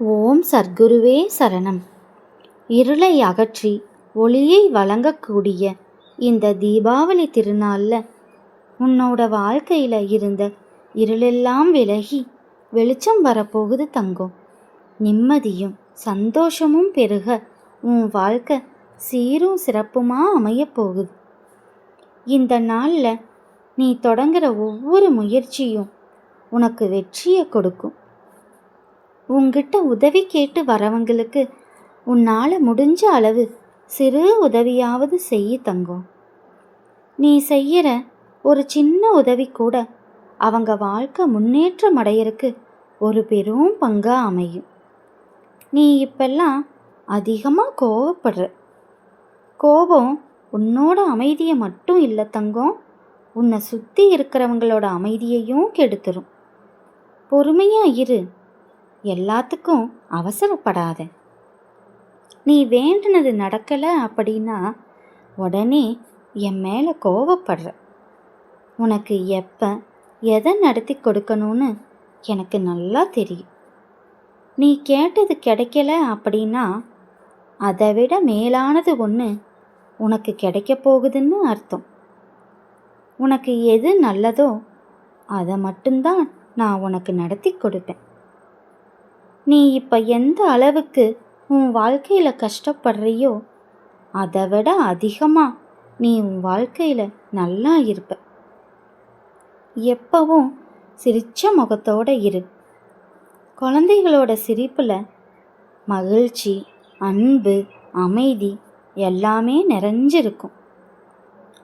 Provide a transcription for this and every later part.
ஓம் சர்க்குருவே சரணம். இருளை அகற்றி ஒளியை வழங்கக்கூடிய இந்த தீபாவளி திருநாளில் உன்னோட வாழ்க்கையில் இருந்த இருளெல்லாம் விலகி வெளிச்சம் வரப்போகுது தங்கம். நிம்மதியும் சந்தோஷமும் பெருக உன் வாழ்க்கை சீரும் சிறப்புமா அமையப்போகுது இந்த நாளில் நீ தொடங்குகிற ஒவ்வொரு முயற்சியும் உனக்கு வெற்றியை கொடுக்கும். உங்ககிட்ட உதவி கேட்டு வரவங்களுக்கு உன்னால் முடிஞ்ச அளவு சிறு உதவியாவது செய்ய தங்கும். நீ செய்கிற ஒரு சின்ன உதவி கூட அவங்க வாழ்க்கை முன்னேற்றம் அடையிறக்கு ஒரு பெரும் பங்காக அமையும். நீ இப்பெல்லாம் அதிகமாக கோவப்படுற. கோபம் உன்னோட அமைதியை மட்டும் இல்லை தங்கம் உன்னை சுற்றி இருக்கிறவங்களோட அமைதியையும் கெடுத்துரும். பொறுமையாக இரு. எல்லாத்துக்கும் அவசரப்படாத. நீ வேண்டினது நடக்கலை அப்படின்னா உடனே என் மேலே கோவப்படுற. உனக்கு எப்போ எதை நடத்தி கொடுக்கணும்னு எனக்கு நல்லா தெரியும். நீ கேட்டது கிடைக்கல அப்படின்னா அதை விட மேலானது ஒன்று உனக்கு கிடைக்க போகுதுன்னு அர்த்தம். உனக்கு எது நல்லதோ அதை மட்டும்தான் நான் உனக்கு நடத்தி கொடுப்பேன். நீ இப்போ எந்த அளவுக்கு உன் வாழ்க்கையில் கஷ்டப்படுறியோ அதை விட அதிகமாக நீ உன் வாழ்க்கையில் நல்லா இருப்ப. எப்பவும் சிரித்த முகத்தோட இரு. குழந்தைகளோட சிரிப்பில் மகிழ்ச்சி அன்பு அமைதி எல்லாமே நிறைஞ்சிருக்கும்.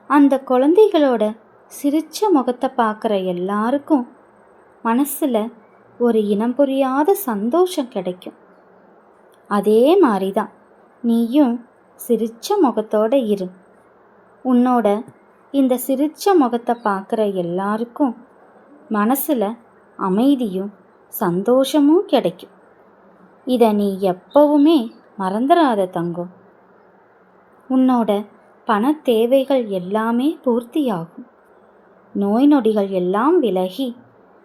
அந்த குழந்தைகளோட சிரித்த முகத்தை பார்க்குற எல்லாருக்கும் மனசில் ஒரு இனம் புரியாத சந்தோஷம் கிடைக்கும். அதே மாதிரி தான் நீயும் சிரிச்ச முகத்தோட இரு. உன்னோட இந்த சிரிச்ச முகத்தை பார்க்குற எல்லாருக்கும் மனசில் அமைதியும் சந்தோஷமும் கிடைக்கும். இதை நீ எப்பவுமே மறந்துடாத தங்கம். உன்னோட பண தேவைகள் எல்லாமே பூர்த்தியாகும். நோய் நொடிகள் எல்லாம் விலகி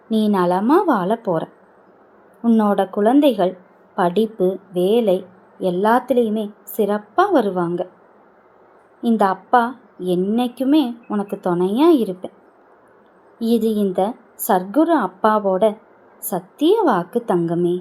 நீ நலமாக வாழ போகிற உன்னோட குழந்தைகள் படிப்பு வேலை எல்லாத்துலேயுமே சிறப்பாக வருவாங்க. இந்த அப்பா என்றைக்குமே உனக்கு துணையாக இருப்பேன். இது இந்த சர்க்குரு அப்பாவோட சத்திய வாக்கு தங்கமே.